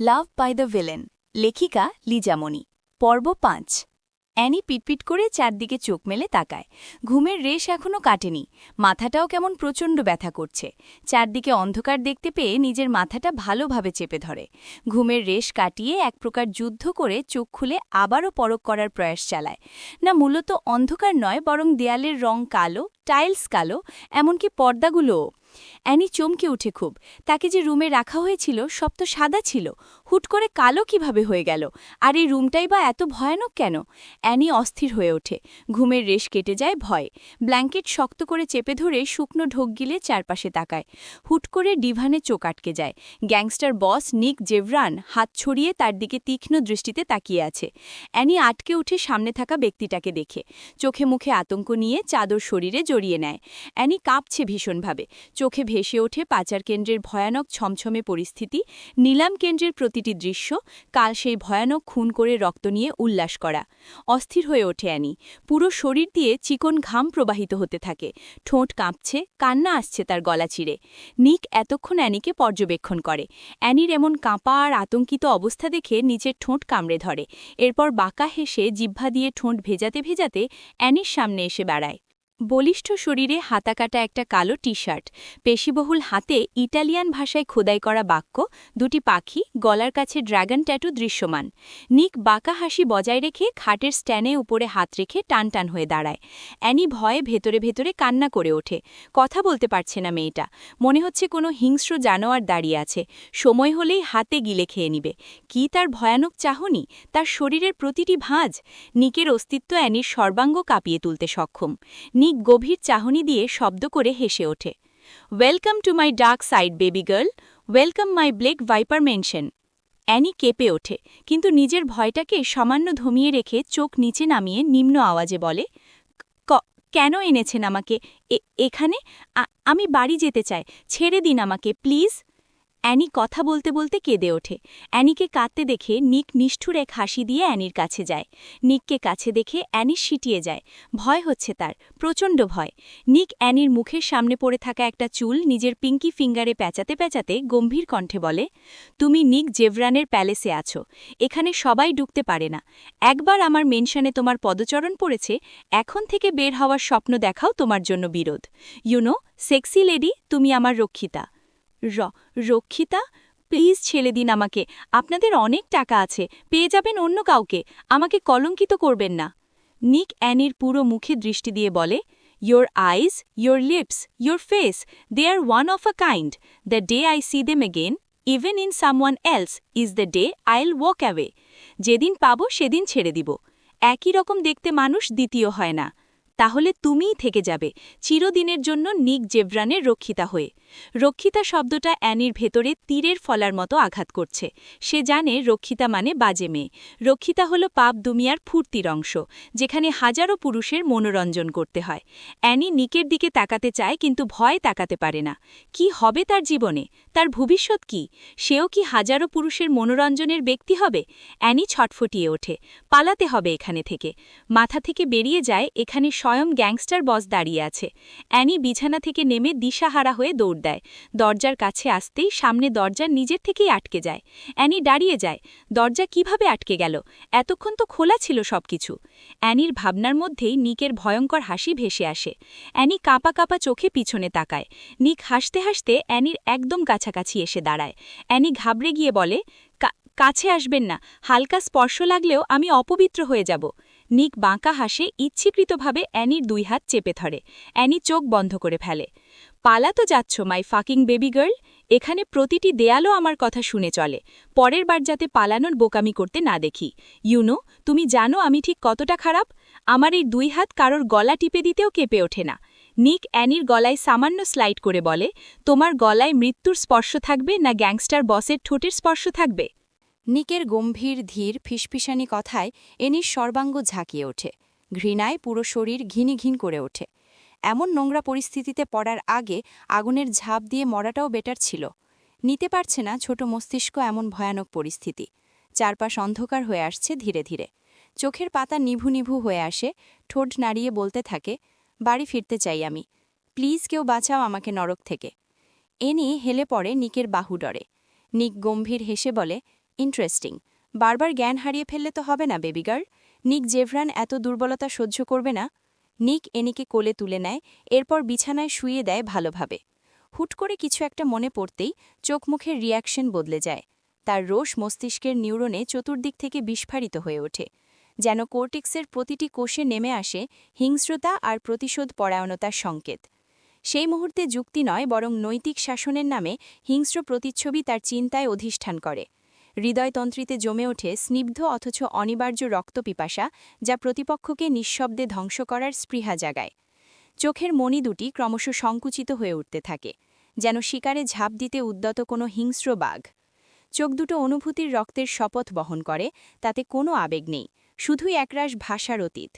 Love by the villain. লেখিকা লিজামণি। পর্ব পাঁচ। অ্যানি পিটপিট করে চারদিকে চোখ মেলে তাকায়। ঘুমের রেশ এখনও কাটেনি। মাথাটাও কেমন প্রচণ্ড ব্যথা করছে। চারদিকে অন্ধকার দেখতে পেয়ে নিজের মাথাটা ভালোভাবে চেপে ধরে। ঘুমের রেশ কাটিয়ে এক প্রকার যুদ্ধ করে চোখ খুলে আবারও পরক করার প্রয়াস চালায়। না মূলত অন্ধকার নয়, বরং দেয়ালের রং কালো, টাইলস কালো, এমনকি পর্দাগুলোও। অ্যানি চমকে উঠে খুব। তাকে যে রুমে রাখা হয়েছিল, সব তো সাদা ছিল। হুট করে কালো কীভাবে হয়ে গেল? আর এই রুমটাই বা এত ভয়ানক কেন? অ্যানি অস্থির হয়ে ওঠে। ঘুমের রেশ কেটে যায় ভয়। ব্ল্যাঙ্কেট শক্ত করে চেপে ধরে শুকনো ঢোক গিলে চারপাশে তাকায়। হুট করে ডিভানে চোখ আটকে যায়। গ্যাংস্টার বস নিক জেভরান হাত ছড়িয়ে তার দিকে তীক্ষ্ণ দৃষ্টিতে তাকিয়ে আছে। অ্যানি আটকে উঠে সামনে থাকা ব্যক্তিটাকে দেখে। চোখে মুখে আতঙ্ক নিয়ে চাদর শরীরে জড়িয়ে নেয়। অ্যানি কাঁপছে ভীষণভাবে। চোখে ভেসে ওঠে পাচার কেন্দ্রের ভয়ানক ছমছমে পরিস্থিতি, নিলাম কেন্দ্রের প্রতিটি দৃশ্য, কাল সেই ভয়ানক খুন করে রক্ত নিয়ে উল্লাস করা। অস্থির হয়ে ওঠে অ্যানি। পুরো শরীর দিয়ে চিকন ঘাম প্রবাহিত হতে থাকে। ঠোঁট কাঁপছে, কান্না আসছে তার গলা চিড়ে নিক এতক্ষণ অ্যানিকে পর্যবেক্ষণ করে। অ্যানির এমন কাঁপা আর আতঙ্কিত অবস্থা দেখে নিচের ঠোঁট কামড়ে ধরে। এরপর বাঁকা হেসে জিহ্বা দিয়ে ঠোঁট ভেজাতে ভেজাতে অ্যানির সামনে এসে বেড়ায় বলিষ্ঠ শরীরে হাতাকাটা একটা কালো টি শার্ট পেশিবহুল হাতে ইটালিয়ান ভাষায় খোদাই করা বাক্য, দুটি পাখি, গলার কাছে ড্রাগন ট্যাটু দৃশ্যমান। নিক বাঁকা হাসি বজায় রেখে খাটের স্ট্যানে উপরে হাত রেখে টান টান হয়ে দাঁড়ায়। অ্যানি ভয়ে ভেতরে ভেতরে কান্না করে ওঠে। কথা বলতে পারছে না মেয়েটা। মনে হচ্ছে কোনো হিংস্র জানোয়ার দাঁড়িয়ে আছে। সময় হলেই হাতে গিলে খেয়ে নিবে। কি তার ভয়ানক চাহনি? তার শরীরের প্রতিটি ভাঁজ? নিকের অস্তিত্ব অ্যানির সর্বাঙ্গ কাঁপিয়ে তুলতে সক্ষম। নিক গভীর চাহনি দিয়ে শব্দ করে হেসে ওঠে। Welcome to my dark side baby girl welcome my black viper mansion Annie কেঁপে ওঠে, কিন্তু নিজের ভয়টাকে সামান্য ধমিয়ে রেখে চোখ নিচে নামিয়ে নিম্ন আওয়াজে বলে কেন এনেছেন আমাকে? এখানে? আমি বাড়ি যেতে চাই। ছেড়ে দিন আমাকে, প্লিজ। অ্যানি কথা বলতে বলতে কেঁদে ওঠে। অ্যানিকে কাঁদতে দেখে নিক নিষ্ঠুর এক হাসি দিয়ে অ্যানির কাছে যায়। নিককে কাছে দেখে অ্যানি সিটিয়ে যায়। ভয় হচ্ছে তার, প্রচণ্ড ভয়। নিক অ্যানির মুখের সামনে পড়ে থাকা একটা চুল নিজের পিঙ্কি ফিঙ্গারে প্যাচাতে প্যাচাতে গম্ভীর কণ্ঠে বলে, তুমি নিক জেভরানের প্যালেসে আছো। এখানে সবাই ডুবতে পারে না। একবার আমার মেনশনে তোমার পদচরণ পড়েছে, এখন থেকে বের হওয়ার স্বপ্ন দেখাও তোমার জন্য বিরোধ। ইউনো সেক্সি লেডি তুমি আমার রক্ষিতা। র, রক্ষিতা প্লিজ ছেলে দিন আমাকে। আপনাদের অনেক টাকা আছে, পেয়ে যাবেন অন্য কাউকে। আমাকে কলঙ্কিত করবেন না। নিক অ্যানির পুরো মুখে দৃষ্টি দিয়ে বলে your eyes your lips your face they are one of a kind the day I see them again even in someone else is the day I'll walk away যেদিন পাব, সেদিন ছেড়ে দিব। একই রকম দেখতে মানুষ দ্বিতীয় হয় না। তাহলে তুমিই থেকে যাবে, চিরদিনের জন্য নিক জেভরানের রক্ষিতা হয়ে। রক্ষিতা শব্দটা অ্যানির ভেতরে তীরের ফলার মতো আঘাত করছে। সে জানে রক্ষিতা মানে বাজে মেয়ে। রক্ষিতা হল পাপ দুমিয়ার ফুর্তির অংশ, যেখানে হাজারো পুরুষের মনোরঞ্জন করতে হয়। অ্যানি নিকের দিকে তাকাতে চায় কিন্তু ভয় তাকাতে পারে না। কি হবে তার জীবনে? তার ভবিষ্যৎ কি? সেও কি হাজারো পুরুষের মনোরঞ্জনের ব্যক্তি হবে? অ্যানি ছটফটিয়ে ওঠে। পালাতে হবে এখানে থেকে। মাথা থেকে বেরিয়ে যায় এখানে স্বয়ং গ্যাংস্টার বস দাঁড়িয়ে আছে। অ্যানি বিছানা থেকে নেমে দিশাহারা হয়ে দৌড় দেয়। দরজার কাছে আসতেই সামনে দরজার নিজের থেকেই আটকে যায়। অ্যানি দাঁড়িয়ে যায়। দরজা কীভাবে আটকে গেল? এতক্ষণ তো খোলা ছিল সবকিছু। অ্যানির ভাবনার মধ্যেই নিকের ভয়ঙ্কর হাসি ভেসে আসে। অ্যানি কাঁপা কাঁপা চোখে পিছনে তাকায়। নিক হাসতে হাসতে অ্যানির একদম কাছাকাছি এসে দাঁড়ায়। অ্যানি ঘাবড়ে গিয়ে বলে কাছে আসবেন না। হালকা স্পর্শ লাগলেও আমি অপবিত্র হয়ে যাব। নিক বাঁকা হাসে ইচ্ছিকৃতভাবে অ্যানির দুই হাত চেপে ধরে। অ্যানি চোখ বন্ধ করে ফেলে। পালা তো যাচ্ছ, মাই ফাকিং বেবি গার্ল। এখানে প্রতিটি দেয়ালও আমার কথা শুনে চলে। পরের বার যাতে পালানোর বোকামি করতে না দেখি। ইউনো তুমি জানো আমি ঠিক কতটা খারাপ? আমার এই দুই হাত কারোর গলা টিপে দিতেও কেঁপে ওঠে না। নিক অ্যানির গলায় সামান্য স্লাইড করে বলে, তোমার গলায় মৃত্যুর স্পর্শ থাকবে না গ্যাংস্টার বসের ঠোঁটের স্পর্শ থাকবে? নিকের গম্ভীর ধীর ফিসফিসানি কথায় এনির সর্বাঙ্গ ঝাঁকিয়ে ওঠে। ঘৃণায় পুরো শরীর ঘিনিঘিন করে ওঠে। এমন নোংরা পরিস্থিতিতে পড়ার আগে আগুনের ঝাঁপ দিয়ে মরাটাও বেটার ছিল। নিতে পারছে না ছোট মস্তিষ্ক এমন ভয়ানক পরিস্থিতি। চারপাশ অন্ধকার হয়ে আসছে ধীরে ধীরে। চোখের পাতা নিভু নিভু হয়ে আসে, ঠোঁট নাড়িয়ে বলতে থাকে, বাড়ি ফিরতে চাই আমি। প্লিজ কেউ বাঁচাও আমাকে নরক থেকে। এনি হেলে পড়ে নিকের বাহু ডরে। নিক গম্ভীর হেসে বলে ইন্টারেস্টিং বারবার জ্ঞান হারিয়ে ফেললে তো হবে না, বেবি গার্ল। নিক জেভরান এত দুর্বলতা সহ্য করবে না। নিক এনিকে কোলে তুলে নেয়, এরপর বিছানায় শুয়ে দেয় ভালোভাবে। হুট করে কিছু একটা মনে পড়তেই চোখ মুখের রিয়াকশন বদলে যায়। তার রোষ মস্তিষ্কের নিউরনে চতুর্দিক থেকে বিস্ফারিত হয়ে ওঠে। যেন কোর্টিক্সের প্রতিটি কোষে নেমে আসে হিংস্রতা আর প্রতিশোধ পরায়ণতার সংকেত। সেই মুহূর্তে যুক্তি নয়, বরং নৈতিক শাসনের নামে হিংস্র প্রতিচ্ছবি তার চিন্তায় অধিষ্ঠান করে। হৃদয়তন্ত্রীতে জমে ওঠে স্নিগ্ধ অথচ অনিবার্য রক্তপিপাসা যা প্রতিপক্ষকে নিঃশব্দে ধ্বংস করার স্পৃহা জাগায়। চোখের মণি দুটি ক্রমশ সংকুচিত হয়ে উঠতে থাকে, যেন শিকারে ঝাঁপ দিতে উদ্যত কোনো হিংস্র বাঘ। চোখ দুটো অনুভূতির রক্তের শপথ বহন করে, তাতে কোনো আবেগ নেই, শুধুই একরাশ ভাষার অতীত।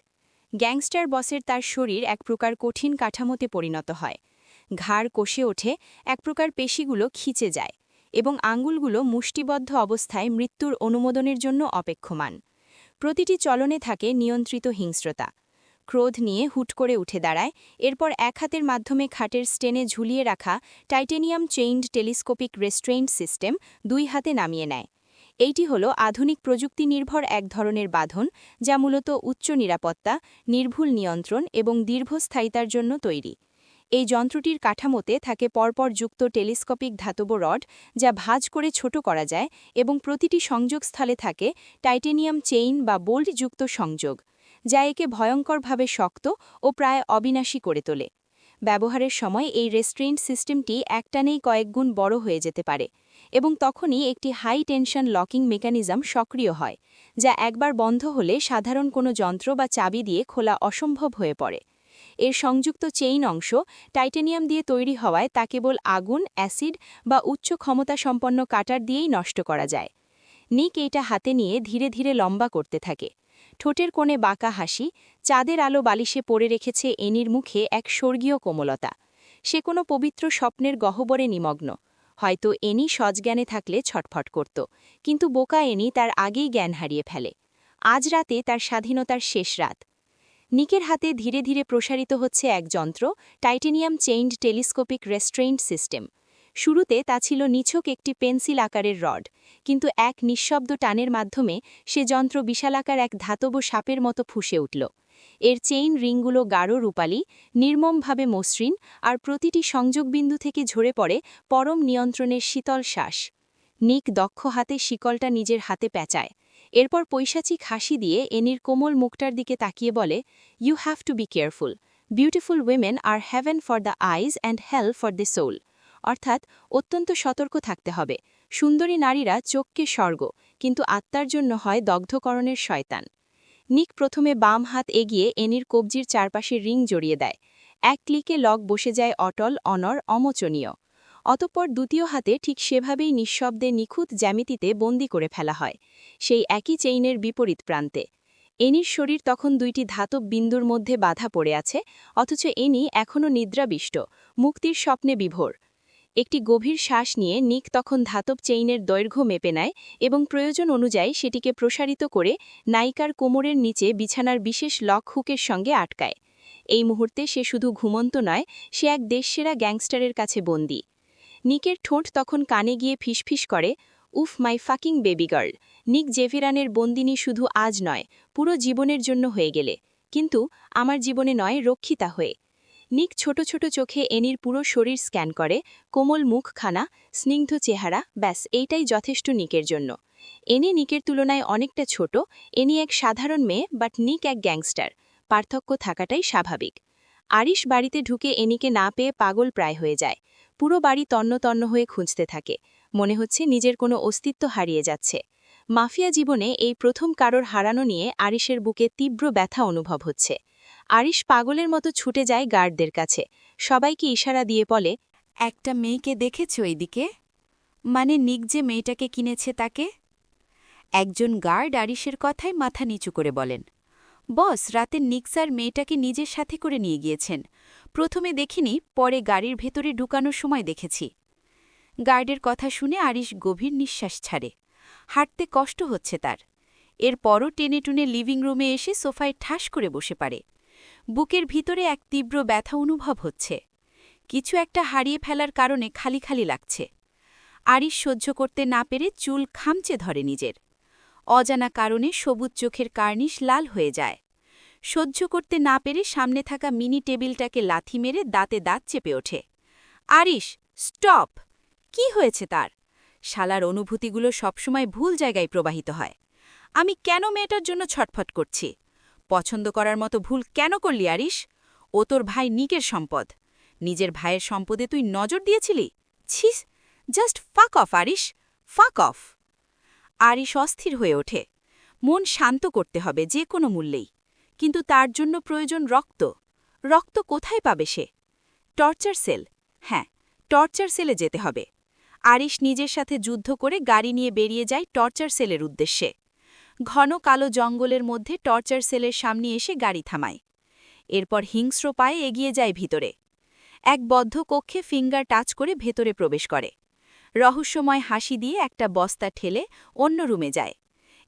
গ্যাংস্টার বসের তার শরীর এক প্রকার কঠিন কাঠামোতে পরিণত হয়। ঘাড় কষে ওঠে, এক প্রকার পেশিগুলো খিচে যায়। এবং আঙ্গুলগুলো মুষ্টিবদ্ধ অবস্থায় মৃত্যুর অনুমোদনের জন্য অপেক্ষমান। প্রতিটি চলনে থাকে নিয়ন্ত্রিত হিংস্রতা। ক্রোধ নিয়ে হুট করে উঠে দাঁড়ায়, এরপর এক হাতের মাধ্যমে খাটের স্টেনে ঝুলিয়ে রাখা titanium chained telescopic restraint system দুই হাতে নামিয়ে নেয়। এইটি হল আধুনিক প্রযুক্তি নির্ভর এক ধরনের বাঁধন, যা মূলত উচ্চ নিরাপত্তা, নির্ভুল নিয়ন্ত্রণ এবং দীর্ঘস্থায়িতার জন্য তৈরি। এই যন্ত্রটির কাঠামোতে থাকে পরপর যুক্ত টেলিস্কোপিক ধাতব রড, যা ভাজ করে ছোট করা যায় এবং প্রতিটি সংযোগস্থলে থাকে টাইটেনিয়াম চেইন বা বোল্টযুক্ত সংযোগ, যা একে ভয়ঙ্করভাবে শক্ত ও প্রায় অবিনাশী করে তোলে। ব্যবহারের সময় এই রেস্ট্রেন্ট সিস্টেমটি একটানেই কয়েকগুণ বড় হয়ে যেতে পারে এবং তখনই একটি হাই টেনশন লকিং মেকানিজম সক্রিয় হয়, যা একবার বন্ধ হলে সাধারণ কোনো যন্ত্র বা চাবি দিয়ে খোলা অসম্ভব হয়ে পড়ে। এর সংযুক্ত চেইন অংশ টাইটেনিয়াম দিয়ে তৈরি হওয়ায় তা কেবল আগুন, অ্যাসিড বা উচ্চ ক্ষমতা সম্পন্ন কাটার দিয়েই নষ্ট করা যায়। নিক এইটা হাতে নিয়ে ধীরে ধীরে লম্বা করতে থাকে। ঠোঁটের কোণে বাঁকা হাসি, চাঁদের আলো বালিশে পড়ে রেখেছে এনির মুখে এক স্বর্গীয় কোমলতা। সে কোনো পবিত্র স্বপ্নের গহ্বরে নিমগ্ন। হয়তো এনি সজ্ঞানে থাকলে ছটফট করত, কিন্তু বোকা এনি তার আগেই জ্ঞান হারিয়ে ফেলে। আজ রাতে তার স্বাধীনতার শেষ রাত। নিকের হাতে ধীরে ধীরে প্রসারিত হচ্ছে এক যন্ত্র, titanium chained telescopic restraint system. শুরুতে তা ছিল নিছক একটি পেন্সিল আকারের রড, কিন্তু এক নিঃশব্দ টানের মাধ্যমে সে যন্ত্র বিশালাকার এক ধাতব সাপের মতো ফুসে উঠল। এর চেইন রিংগুলো গাঢ় রূপালী, নির্মমভাবে মসৃণ, আর প্রতিটি সংযোগবিন্দু থেকে ঝরে পড়ে পরম নিয়ন্ত্রণের শীতল শ্বাস। নিক দক্ষ হাতে শিকলটা নিজের হাতে প্যাঁচায় এরপর পৈশাচিক হাসি দিয়ে এনির কোমল মুখটার দিকে তাকিয়ে বলে you have to be careful beautiful women are heaven for the eyes and hell for the soul অর্থাৎ অত্যন্ত সতর্ক থাকতে হবে। সুন্দরী নারীরা চোখকে স্বর্গ, কিন্তু আত্মার জন্য হয় দগ্ধকরণের শয়তান। নিক প্রথমে বাম হাত এগিয়ে এনির কবজির চারপাশে রিং জড়িয়ে দেয়। এক ক্লিকে লক বসে যায় অটল, অনর, অমোচনীয়। অতঃপর দ্বিতীয় হাতে ঠিক সেভাবেই নিঃশব্দে নিখুঁত জ্যামিতিতে বন্দি করে ফেলা হয়, সেই একই চেইনের বিপরীত প্রান্তে। এনির শরীর তখন দুইটি ধাতব বিন্দুর মধ্যে বাধা পড়ে আছে, অথচ এনি এখনও নিদ্রাবিষ্ট, মুক্তির স্বপ্নে বিভোর। একটি গভীর শ্বাস নিয়ে নিক তখন ধাতব চেইনের দৈর্ঘ্য মেপে নেয় এবং প্রয়োজন অনুযায়ী সেটিকে প্রসারিত করে নায়িকার কোমরের নিচে বিছানার বিশেষ লক হুকের সঙ্গে আটকায়। এই মুহূর্তে সে শুধু ঘুমন্ত নয়, সে এক দেশসেরা গ্যাংস্টারের কাছে বন্দী। নিকের ঠোঁট তখন কানে গিয়ে ফিসফিস করে, উফ, মাই ফাকিং বেবি গার্ল। নিক জেভিরানের বন্দিনী শুধু আজ নয়, পুরো জীবনের জন্য হয়ে গেলে। কিন্তু আমার জীবনে নয়, রক্ষিতা হয়ে। নিক ছোট ছোট চোখে এনির পুরো শরীর স্ক্যান করে, কোমল মুখখানা, স্নিগ্ধ চেহারা, ব্যাস, এইটাই যথেষ্ট নিকের জন্য। এনি নিকের তুলনায় অনেকটা ছোট, এনি এক সাধারণ মেয়ে, বাট নিক এক গ্যাংস্টার। পার্থক্য থাকাটাই স্বাভাবিক। আরিশ বাড়িতে ঢুকে এনিকে না পেয়ে পাগল প্রায় হয়ে যায়। পুরো বাড়ি তন্ন তন্ন হয়ে খুঁজতে থাকে। মনে হচ্ছে নিজের কোনো অস্তিত্ব হারিয়ে যাচ্ছে। মাফিয়া জীবনে এই প্রথম কারোর হারানো নিয়ে আরিশের বুকে তীব্র ব্যথা অনুভব হচ্ছে। আরিশ পাগলের মতো ছুটে যায় গার্ডদের কাছে। সবাইকে ইশারা দিয়ে বলে, একটা মেয়েকে দেখেছ এইদিকে? মানে নিক যে মেয়েটাকে কিনেছে তাকে? একজন গার্ড আরিশের কথায় মাথা নিচু করে বলেন। বস রাতে নিক্সার মেয়েটাকে নিজের সাথে করে নিয়ে গিয়েছেন। প্রথমে দেখিনি, পরে গাড়ির ভেতরে ঢুকানোর সময় দেখেছি। গার্ডের কথা শুনে আরিশ গভীর নিঃশ্বাস ছাড়ে। হাঁটতে কষ্ট হচ্ছে তার। এরপরও টেনে টুনে লিভিং রুমে এসে সোফায় ঠাস করে বসে পারে। বুকের ভিতরে এক তীব্র ব্যথা অনুভব হচ্ছে। কিছু একটা হারিয়ে ফেলার কারণে খালি খালি লাগছে। আরিশ সহ্য করতে না পেরে চুল খামচে ধরে নিজের। অজানা কারণে সবুজ চোখের কার্নিশ লাল হয়ে যায়। সহ্য করতে না পেরে সামনে থাকা মিনি টেবিলটাকে লাথি মেরে দাঁতে দাঁত চেপে ওঠে। আরিশ, স্টপ! কি হয়েছে তার? শালার অনুভূতিগুলো সবসময় ভুল জায়গায় প্রবাহিত হয়। আমি কেন মেয়েটার জন্য ছটফট করছি? পছন্দ করার মতো ভুল কেন করলি আরিশ? ও তোর ভাই নিকের সম্পদ। নিজের ভাইয়ের সম্পদে তুই নজর দিয়েছিলি? ছিস! Just fuck off Arish, fuck off! Arish অস্থির হয়ে ওঠে। মন শান্ত করতে হবে, যে কোনো মূল্যেই। কিন্তু তার জন্য প্রয়োজন রক্ত। রক্ত কোথায় পাবে সে? Torture cell. হ্যাঁ টর্চার সেলে যেতে হবে। আরিশ নিজের সাথে যুদ্ধ করে গাড়ি নিয়ে বেরিয়ে যায় টর্চার সেলের উদ্দেশ্যে। ঘন কালো জঙ্গলের মধ্যে টর্চার সেলের সামনে এসে গাড়ি থামায়। এরপর হিংস্র পায়ে এগিয়ে যায় ভিতরে। এক বদ্ধ কক্ষে ফিঙ্গার টাচ করে ভেতরে প্রবেশ করে। রহস্যময় হাসি দিয়ে একটা বস্তা ঠেলে অন্য রুমে যায়।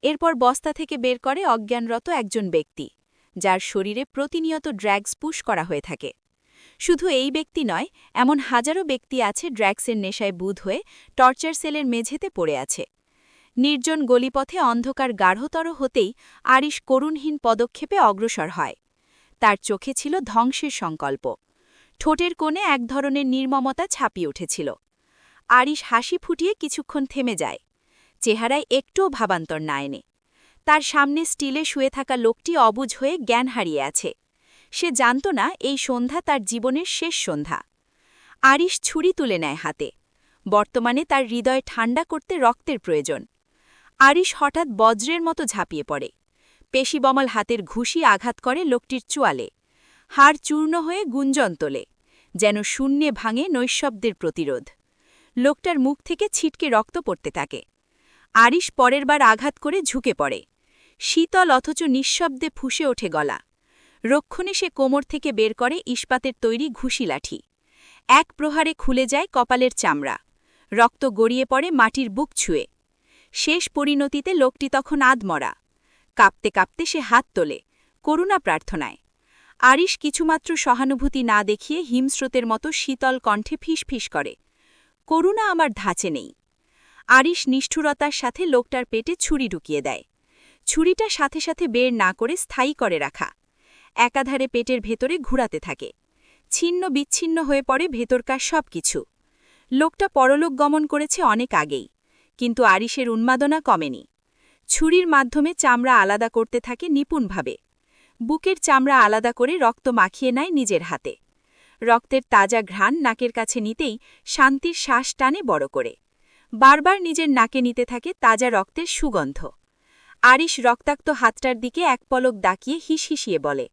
এরপর বস্তা থেকে বের করে অজ্ঞানরত একজন ব্যক্তি, যার শরীরে প্রতিনিয়ত ড্র্যাগস পুশ করা হয়ে থাকে। শুধু এই ব্যক্তি নয়, এমন হাজারো ব্যক্তি আছে ড্র্যাগসের নেশায় বুধ হয়ে টর্চার সেলের মেঝেতে পড়ে আছে। নির্জন গলিপথে অন্ধকার গাঢ়তর হতেই আরিশ করুণহীন পদক্ষেপে অগ্রসর হয়। তার চোখে ছিল ধ্বংসের সংকল্প। ঠোঁটের কোণে এক ধরনের নির্মমতা ছাপিয়ে উঠেছিল। আরিশ হাসি ফুটিয়ে কিছুক্ষণ থেমে যায়। চেহারায় একটুও ভাবান্তর না এনে। তার সামনে স্টিলে শুয়ে থাকা লোকটি অবুঝ হয়ে জ্ঞান হারিয়ে আছে। সে জানত না এই সন্ধ্যা তার জীবনের শেষ সন্ধ্যা। আরিশ ছুরি তুলে নেয় হাতে। বর্তমানে তার হৃদয় ঠান্ডা করতে রক্তের প্রয়োজন। আরিশ হঠাৎ বজ্রের মতো ঝাঁপিয়ে পড়ে। পেশিবমল হাতের ঘুষি আঘাত করে লোকটির চুয়ালে। হাড় চূর্ণ হয়ে গুঞ্জন তোলে, যেন শূন্যে ভাঙে নৈশব্দের প্রতিরোধ। লোকটার মুখ থেকে ছিটকে রক্ত পড়তে থাকে। আরিশ পরের বার আঘাত করে ঝুঁকে পড়ে। শীতল অথচ নিঃশব্দে ফুসে ওঠে গলা। রক্ষণে সে কোমর থেকে বের করে ইস্পাতের তৈরি ঘুষি লাঠি। এক প্রহারে খুলে যায় কপালের চামড়া। রক্ত গড়িয়ে পড়ে মাটির বুক ছুঁয়ে। শেষ পরিণতিতে লোকটি তখন আধমরা। কাঁপতে কাঁপতে সে হাত তোলে, করুণা প্রার্থনায়। আরিশ কিছুমাত্র সহানুভূতি না দেখিয়ে হিমস্রোতের মতো শীতল কণ্ঠে ফিসফিস করে। করুণা আমার ধাঁচে নেই। আরিশ নিষ্ঠুরতার সাথে লোকটার পেটে ছুরি ঢুকিয়ে দেয়। ছুরিটা সাথে সাথে বের না করে স্থায়ী করে রাখা। একাধারে পেটের ভেতরে ঘুরাতে থাকে। ছিন্ন বিচ্ছিন্ন হয়ে পড়ে ভেতরকার সব কিছু লোকটা পরলোক গমন করেছে অনেক আগেই, কিন্তু আরিশের উন্মাদনা কমেনি। ছুরির মাধ্যমে চামড়া আলাদা করতে থাকে নিপুণভাবে। বুকের চামড়া আলাদা করে রক্ত মাখিয়ে নেয় নিজের হাতে। রক্তের তাজা ঘ্রাণ নাকের কাছে নিতেই শান্তির শ্বাস টানে বড় করে। বারবার নিজের নাকে নিতে থাকে তাজা রক্তের সুগন্ধ। আরিশ রক্তাক্ত হাতটার দিকে এক পলক দাকিয়ে হিসহিসিয়ে বলে,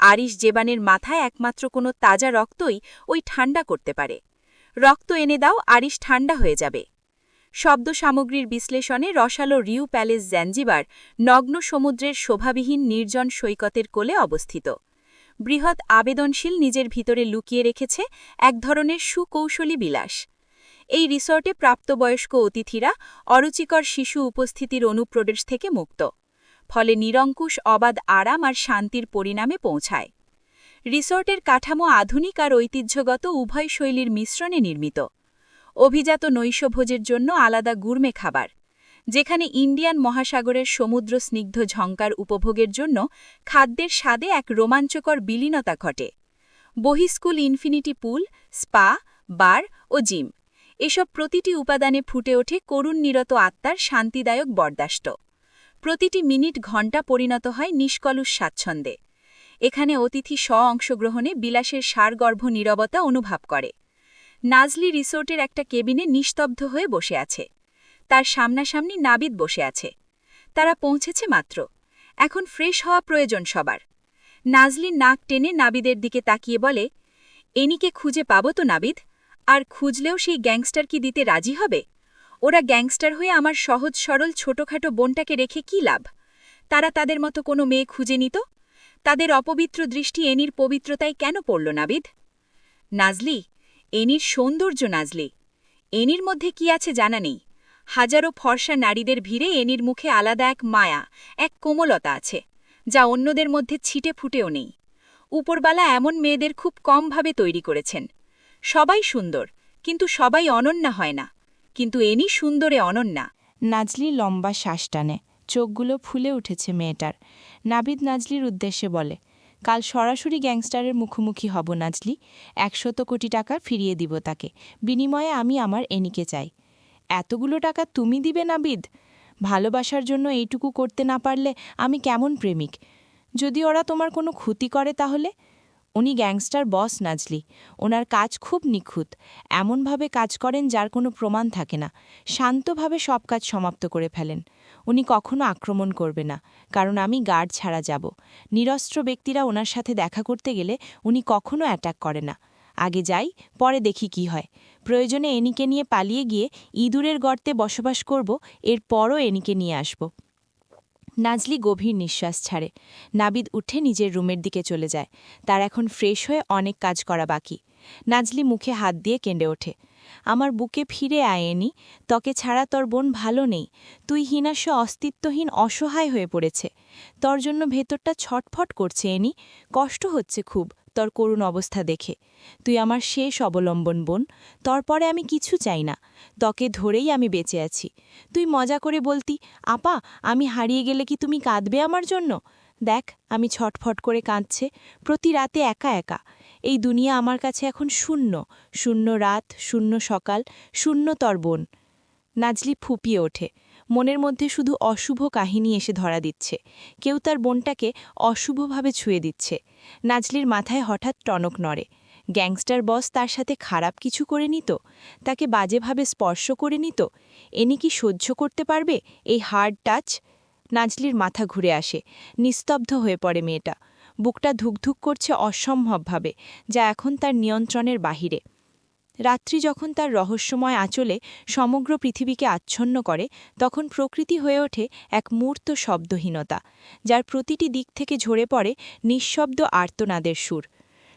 আরিশ জেবানের মাথায় একমাত্র কোনো তাজা রক্তই ওই ঠান্ডা করতে পারে। রক্ত এনে দাও, আরিশ ঠান্ডা হয়ে যাবে শব্দ সামগ্রীর বিশ্লেষণে রসালো রিউ প্যালেস জ্যাঞ্জিবার নগ্ন সমুদ্রের শোভাবিহীন নির্জন সৈকতের কোলে অবস্থিত। বৃহৎ আবেদনশীল নিজের ভিতরে লুকিয়ে রেখেছে এক ধরনের সুকৌশলী বিলাস। এই রিসর্টে প্রাপ্তবয়স্ক অতিথিরা অরুচিকর শিশু উপস্থিতির অনুপ্রবেশ থেকে মুক্ত, ফলে নিরঙ্কুশ অবাধ আরাম আর শান্তির পরিণামে পৌঁছায়। রিসর্টের কাঠামো আধুনিক আর ঐতিহ্যগত উভয় শৈলীর মিশ্রণে নির্মিত। অভিজাত নৈশভোজের জন্য আলাদা গুর্মে খাবার যেখানে ইন্ডিয়ান মহাসাগরের সমুদ্র স্নিগ্ধ ঝঙ্কার উপভোগের জন্য খাদ্যের স্বাদে এক রোমাঞ্চকর বিলীনতা ঘটে। বহিস্কুল ইনফিনিটি পুল, স্পা, বার ও জিম এসব প্রতিটি উপাদানে ফুটে ওঠে করুণ নিরত আত্মার শান্তিদায়ক বরদাস্ত। প্রতিটি মিনিট ঘণ্টা পরিণত হয় নিষ্কলুষ স্বাচ্ছন্দ্যে। এখানে অতিথি স্ব অংশগ্রহণে বিলাসের সারগর্ভ নীরবতা অনুভব করে। নাজলি রিসোর্টের একটা কেবিনে নিস্তব্ধ হয়ে বসে আছে। তার সামনাসামনি নাবিদ বসে আছে। তারা পৌঁছেছে মাত্র। এখন ফ্রেশ হওয়া প্রয়োজন সবার। নাজলির নাক টেনে নাবিদের দিকে তাকিয়ে বলে, এনিকে খুঁজে পাব তো নাবিদ? আর খুঁজলেও সেই গ্যাংস্টার কি দিতে রাজি হবে? ওরা গ্যাংস্টার হয়ে আমার সহজ সরল ছোটখাটো বোনটাকে রেখে কি লাভ? তারা তাদের মতো কোনো মেয়ে খুঁজে নিত তাদের অপবিত্র দৃষ্টি এনির পবিত্রতায় কেন পড়ল নাবিদ? নাজলি, এনির সৌন্দর্য নাজলি। এনির মধ্যে কি আছে জানা নেই। হাজারো ফর্সা নারীদের ভিড়ে এনির মুখে আলাদা এক মায়া, এক কোমলতা আছে, যা অন্যদের মধ্যে ছিটে ফুটেও নেই। উপরবালা এমন মেয়েদের খুব কমভাবে তৈরি করেছেন। সবাই সুন্দর, কিন্তু সবাই অনন্যা হয় না। কিন্তু এনি সুন্দরে অনন্যা। নাজলি লম্বা শ্বাস টানে, চোখগুলো ফুলে উঠেছে মেয়েটার। নাবিদ নাজলির উদ্দেশ্যে বলে, কাল সরাসরি গ্যাংস্টারের মুখোমুখি হব নাজলি। একশত কোটি টাকা ফিরিয়ে দিব তাকে। বিনিময়ে আমি আমার এনিকে চাই। এতগুলো টাকা তুমি দিবে নাবিদ? ভালোবাসার জন্য এইটুকু করতে না পারলে আমি কেমন প্রেমিক? যদি ওরা তোমার কোনো ক্ষতি করে তাহলে? উনি গ্যাংস্টার বস নাজলি। ওনার কাজ খুব নিখুঁত। এমনভাবে কাজ করেন যার কোনো প্রমাণ থাকে না। শান্তভাবে সব কাজ সমাপ্ত করে ফেলেন। উনি কখনো আক্রমণ করবে না, কারণ আমি গার্ড ছাড়া যাব। নিরস্ত্র ব্যক্তিরা ওনার সাথে দেখা করতে গেলে উনি কখনো অ্যাটাক করে না। আগে যাই, পরে দেখি কি হয়। প্রয়োজনে এনিকে নিয়ে পালিয়ে গিয়ে ইঁদুরের গর্তে বসবাস করব, এরপরও এনিকে নিয়ে আসব। নাজলি গভীর নিঃশ্বাস ছাড়ে। নাবিদ উঠে নিজের রুমের দিকে চলে যায়। তার এখন ফ্রেশ হয়ে অনেক কাজ করা বাকি। নাজলি মুখে হাত দিয়ে কেঁদে ওঠে। আমার বুকে ফিরে আয়েনি। তকে ছাড়া তোর বোন ভালো নেই। তুই হীনাস্য অস্তিত্বহীন অসহায় হয়ে পড়েছে। তোর জন্য ভেতরটা ছটফট করছে, এনি। কষ্ট হচ্ছে খুব তোর করুণ অবস্থা দেখে। তুই আমার শেষ অবলম্বন বোন। পরে আমি কিছু চাই না। তকে ধরেই আমি বেঁচে আছি। তুই মজা করে বলতি, আপা, আমি হারিয়ে গেলে কি তুমি কাঁদবে আমার জন্য? দেখ, আমি ছটফট করে কাঁদছে, প্রতি রাতে একা একা। এই দুনিয়া আমার কাছে এখন শূন্য। শূন্য রাত, শূন্য সকাল, শূন্য তর বোন নাজলি ফুপিয়ে ওঠে। মনের মধ্যে শুধু অশুভ কাহিনী এসে ধরা দিচ্ছে। কেউ তার বোনটাকে অশুভভাবে ছুঁয়ে দিচ্ছে। নাজলির মাথায় হঠাৎ টনক নড়ে। গ্যাংস্টার বস তার সাথে খারাপ কিছু করে নিত তাকে বাজেভাবে স্পর্শ করে নিত এনি কি সহ্য করতে পারবে? এই হার্ড টাচ? নাজলির মাথা ঘুরে আসে। নিস্তব্ধ হয়ে পড়ে মেয়েটা। বুকটা ধুকধুক করছে অসম্ভবভাবে, যা এখন তার নিয়ন্ত্রণের বাহিরে। রাত্রি যখন তার রহস্যময় আঁচলে সমগ্র পৃথিবীকে আচ্ছন্ন করে, তখন প্রকৃতি হয়ে ওঠে এক মূর্ত শব্দহীনতা, যার প্রতিটি দিক থেকে ঝরে পড়ে নিঃশব্দ আর্তনাদের সুর।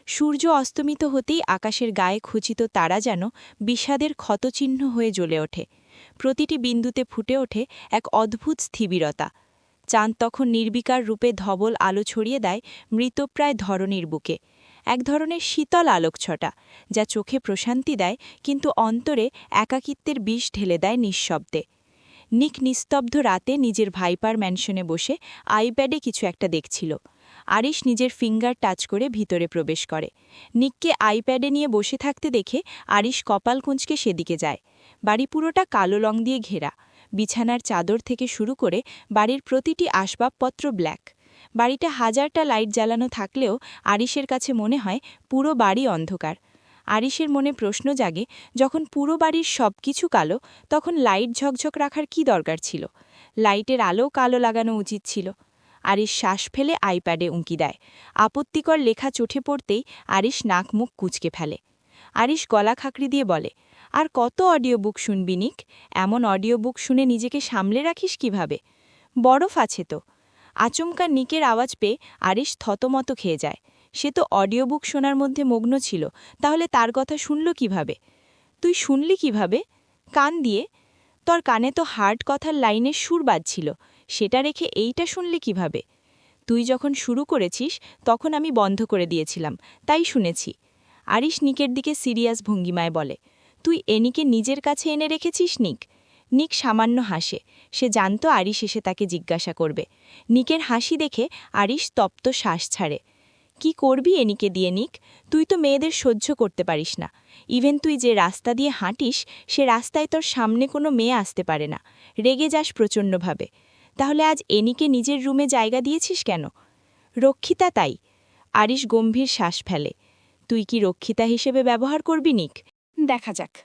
সূর্য অস্তমিত হতেই আকাশের গায়ে খুচিত তারা যেন বিষাদের ক্ষতচিহ্ন হয়ে জ্বলে ওঠে। প্রতিটি বিন্দুতে ফুটে ওঠে এক অদ্ভুত স্থিবিরতা। চাঁদ তখন নির্বিকার রূপে ধবল আলো ছড়িয়ে দেয় মৃতপ্রায় ধরনীর বুকে। এক ধরনের শীতল আলোকছটা যা চোখে প্রশান্তি দেয়, কিন্তু অন্তরে একাকিত্বের বিষ ঢেলে দেয় নিঃশব্দে। নিক নিস্তব্ধ রাতে নিজের ভাইপার ম্যানশনে বসে আইপ্যাডে কিছু একটা দেখছিল। আরিশ নিজের ফিঙ্গার টাচ করে ভিতরে প্রবেশ করে। নিককে আইপ্যাডে নিয়ে বসে থাকতে দেখে আরিশ কপাল কুঁচকে সেদিকে যায়। বাড়ি পুরোটা কালো রং দিয়ে ঘেরা। বিছানার চাদর থেকে শুরু করে বাড়ির প্রতিটি আসবাবপত্র ব্ল্যাক। বাড়িটা হাজারটা লাইট জ্বালানো থাকলেও আরিশের কাছে মনে হয় পুরো বাড়ি অন্ধকার। আরিশের মনে প্রশ্ন জাগে, যখন পুরো বাড়ির সব কিছু কালো, তখন লাইট ঝকঝক রাখার কি দরকার ছিল? লাইটের আলো কালো লাগানো উচিত ছিল। আরিশ শ্বাস ফেলে আইপ্যাডে উঁকি দেয়। আপত্তিকর লেখা চোখে পড়তেই আরিশ নাক মুখ কুচকে ফেলে। আরিশ গলা খাকড়ি দিয়ে বলে আর কত অডিও বুক শুনবি, নিক? এমন অডিও বুক শুনে নিজেকে সামলে রাখিস কীভাবে? বরফ আছে তো। আচমকা নিকের আওয়াজ পেয়ে আরিশ থতমত খেয়ে যায়। সে তো অডিও বুক শোনার মধ্যে মগ্ন ছিল, তাহলে তার কথা শুনল কীভাবে? তুই শুনলি কীভাবে? কান দিয়ে। তোর কানে তো হার্ড কথার লাইনের সুর বাজছিল, সেটা রেখে এইটা শুনলি কীভাবে? তুই যখন শুরু করেছিস, তখন আমি বন্ধ করে দিয়েছিলাম, তাই শুনেছি। আরিশ নিকের দিকে সিরিয়াস ভঙ্গিমায় বলে তুই এনিকে নিজের কাছে এনে রেখেছিস, নিক? নিক সামান্য হাসে। সে জানত আরিশ এসে তাকে জিজ্ঞাসা করবে। নিকের হাসি দেখে আরিশ তপ্ত শ্বাস ছাড়ে। কি করবি এনিকে দিয়ে, নিক? তুই তো মেয়েদের সহ্য করতে পারিস না। ইভেন তুই যে রাস্তা দিয়ে হাঁটিস, সে রাস্তায় তোর সামনে কোনো মেয়ে আসতে পারে না। রেগে যাস প্রচণ্ডভাবে তাহলে আজ এনিকে নিজের রুমে জায়গা দিয়েছিস কেন? রক্ষিতা তাই। আরিশ গম্ভীর শ্বাস ফেলে। তুই কি রক্ষিতা হিসেবে ব্যবহার করবি, নিক? দেখা যাক।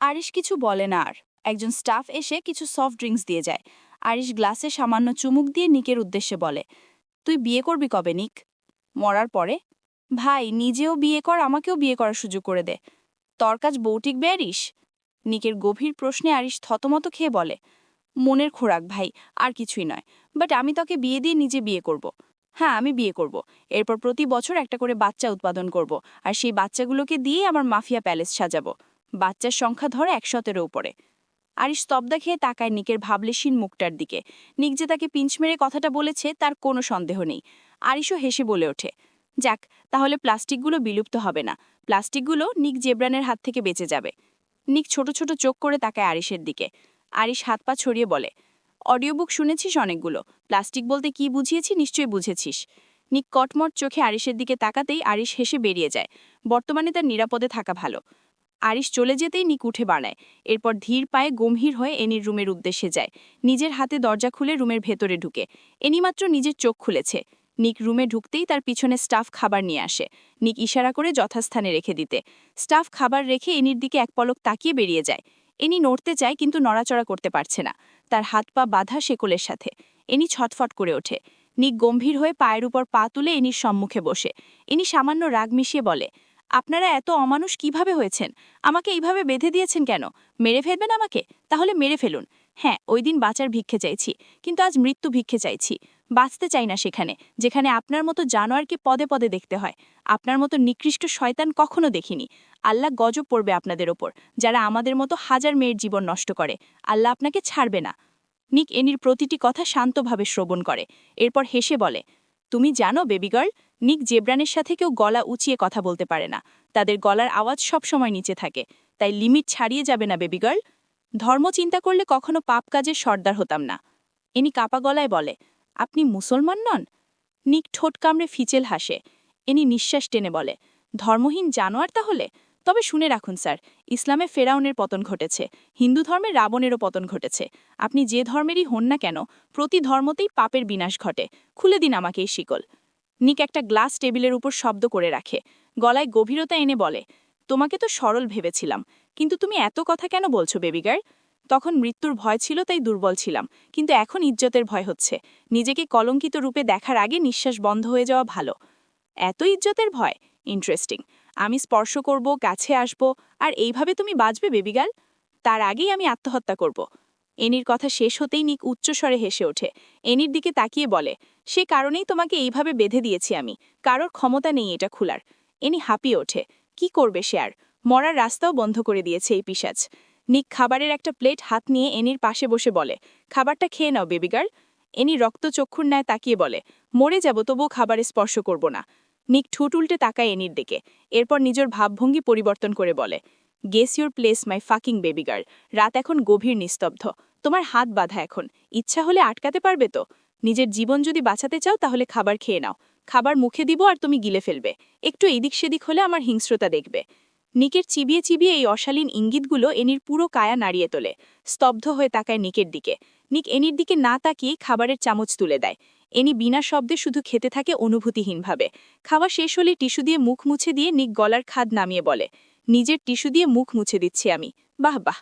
আরিশ কিছু বলে না আর। একজন স্টাফ এসে কিছু সফট ড্রিঙ্কস দিয়ে যায়। আরিশ গ্লাসে সামান্য চুমুক দিয়ে নিকের উদ্দেশ্যে বলে, তুই বিয়ে করবি কবে, নিক? মরার পরে, ভাই, নিজেও বিয়ে কর, আমাকেও বিয়ে করার সুযোগ করে দে। তোর কাজ বউ টিকবে নিকের গভীর প্রশ্নে আরিশ থতমত খেয়ে বলে, মনের খোরাক ভাই, আর কিছুই নয়। বাট আমি তোকে বিয়ে দিয়ে নিজে বিয়ে করব। হ্যাঁ আমি বিয়ে করব। এরপর প্রতি বছর একটা করে বাচ্চা উৎপাদন করব আর সেই বাচ্চাগুলোকে দিয়ে আমার মাফিয়া প্যালেস সাজাবো। বাচ্চার সংখ্যা ধরে একশতেরও উপরে। আরিশ স্তব্ধা খেয়ে তাকায় নিকের ভাবলেশীন মুখটার দিকে। নিক যে তাকে পিঞ্চ মেরে কথাটা বলেছে তার কোনো সন্দেহ নেই। আরিশও হেসে বলে ওঠে, যাক, তাহলে প্লাস্টিকগুলো বিলুপ্ত হবে না। প্লাস্টিকগুলো নিক জেব্রানের হাত থেকে বেঁচে যাবে। নিক ছোট ছোট চোখ করে তাকায় আরিশের দিকে। আরিশ হাত পা ছড়িয়ে বলে অডিও বুক শুনেছিস অনেকগুলো। প্লাস্টিক বলতে কি বুঝিয়েছি নিশ্চয়ই বুঝেছিস। নিক কটমট চোখে আরিশের দিকে তাকাতেই আরিশ হেসে বেরিয়ে যায়। বর্তমানে তার নিরাপদে থাকা ভালো। আরিশ চলে যেতেই নিক উঠে বাড়ায় এরপর ধীর পায়ে গম্ভীর হয়ে এনির রুমের উদ্দেশ্যে যায়। নিজের হাতে দরজা খুলে রুমের ভেতরে ঢুকে। এনি মাত্র নিজের চোখ খুলেছে। নিক রুমে ঢুকতেই তার পিছনে স্টাফ খাবার নিয়ে আসে। নিক ইশারা করে যথাস্থানে রেখে দিতে। স্টাফ খাবার রেখে এনির দিকে এক পলক তাকিয়ে বেরিয়ে যায়। এনি নড়তে চায় কিন্তু নড়াচড়া করতে পারছে না। তার হাত পা বাঁধা শেকলের সাথে। এনি ছটফট করে ওঠে। নিক গম্ভীর হয়ে পায়ের উপর পা তুলে এনির সম্মুখে বসে। এনি সামান্য রাগ মিশিয়ে বলে, আপনারা এত অমানুষ কীভাবে হয়েছেন? আমাকে এইভাবে বেঁধে দিয়েছেন কেন? মেরে ফেলবেন আমাকে? তাহলে মেরে ফেলুন। হ্যাঁ ওই দিন বাঁচার ভিক্ষে চাইছি, কিন্তু আজ মৃত্যু ভিক্ষে চাইছি। বাঁচতে চাই না সেখানে, যেখানে আপনার মতো জানোয়ারকে পদে পদে দেখতে হয়। আপনার মতো নিকৃষ্ট শয়তান কখনো দেখিনি। আল্লাহ গজব পড়বে আপনাদের ওপর, যারা আমাদের মতো হাজার মেয়ের জীবন নষ্ট করে। আল্লাহ আপনাকে ছাড়বে না। নিক এনির প্রতিটি কথা শান্তভাবে শ্রবণ করে। এরপর হেসে বলে, তুমি জানো বেবিগার্ল নিক জেব্রানের সাথে কেউ গলা উঁচিয়ে কথা বলতে পারে না। তাদের গলার আওয়াজ সব সময় নিচে থাকে। তাই লিমিট ছাড়িয়ে যাবে না বেবিগার্ল ধর্ম চিন্তা করলে কখনো পাপ কাজের সর্দার হতাম না। এনি কাপা গলায় বলে আপনি মুসলমান নন? নিক ঠোঁট কামড়ে ফিচেল হাসে। এনি নিঃশ্বাস টেনে বলে, ধর্মহীন জানোয়ার তাহলে? তবে শুনে রাখুন স্যার, ইসলামে ফেরাউনের পতন ঘটেছে, হিন্দু ধর্মে রাবণেরও পতন ঘটেছে। আপনি যে ধর্মেরই হন না কেন, প্রতি ধর্মতেই পাপের বিনাশ ঘটে। খুলে দিন আমাকে এই শিকল। নিক একটা গ্লাস টেবিলের উপর শব্দ করে রাখে। গলায় গভীরতা এনে বলে, তোমাকে তো সরল ভেবেছিলাম, কিন্তু তুমি এত কথা কেন বলছো বেবিগার? তখন মৃত্যুর ভয় ছিল, তাই দুর্বল ছিলাম। কিন্তু এখন ইজ্জতের ভয় হচ্ছে। নিজেকে কলঙ্কিত রূপে দেখার আগে নিঃশ্বাস বন্ধ হয়ে যাওয়া ভালো। এত ইজ্জতের ভয়? ইন্টারেস্টিং আমি স্পর্শ করব, কাছে আসব, আর এইভাবে তুমি বাঁচবে বেবিগাল তার আগেই আমি আত্মহত্যা করব। এনির কথা শেষ হতেই নিক উচ্চস্বরে হেসে ওঠে। এনির দিকে তাকিয়ে বলে, সে কারণেই তোমাকে এইভাবে বেঁধে দিয়েছি আমি। কারোর ক্ষমতা নেই এটা খোলার। এনি হাঁপিয়ে ওঠে, কি করবে সে আর? মরার রাস্তাও বন্ধ করে দিয়েছে এই পিসাজ নিক খাবারের একটা প্লেট হাত নিয়ে এনির পাশে বসে বলে, খাবারটা খেয়ে নাও বেবিগার এনি রক্তচক্ষুর ন্যায় তাকিয়ে বলে, মরে যাব, তবুও খাবারে স্পর্শ করব না। নিক ঠুট উল্টে তাকায় এনির দিকে, এরপর নিজের ভাবভঙ্গি পরিবর্তন করে বলে guess your place my fucking baby girl রাত এখন গভীর নিস্তব্ধ। তোমার হাত বাঁধা এখন। ইচ্ছা হলে আটকাতে পারবে তো? নিজের জীবন যদি বাঁচাতে চাও, তাহলে খাবার খেয়ে নাও। খাবার মুখে দিব আর তুমি গিলে ফেলবে। একটু এদিক সেদিক হলে আমার হিংস্রতা দেখবে। নিকের চিবিয়ে চিবিয়ে এই অশালীন ইঙ্গিতগুলো এনির পুরো কায়া নাড়িয়ে তোলে। স্তব্ধ হয়ে তাকায় নিকের দিকে। নিক এনির দিকে না তাকিয়ে খাবারের চামচ তুলে দেয়। এনি বিনা শব্দে শুধু খেতে থাকে অনুভূতিহীনভাবে। খাওয়া শেষ হলে টিস্যু দিয়ে মুখ মুছে দিয়ে নিক গলার খাদ নামিয়ে বলে, নিজের টিস্যু দিয়ে মুখ মুছে দিচ্ছি আমি। বাহ বাহ।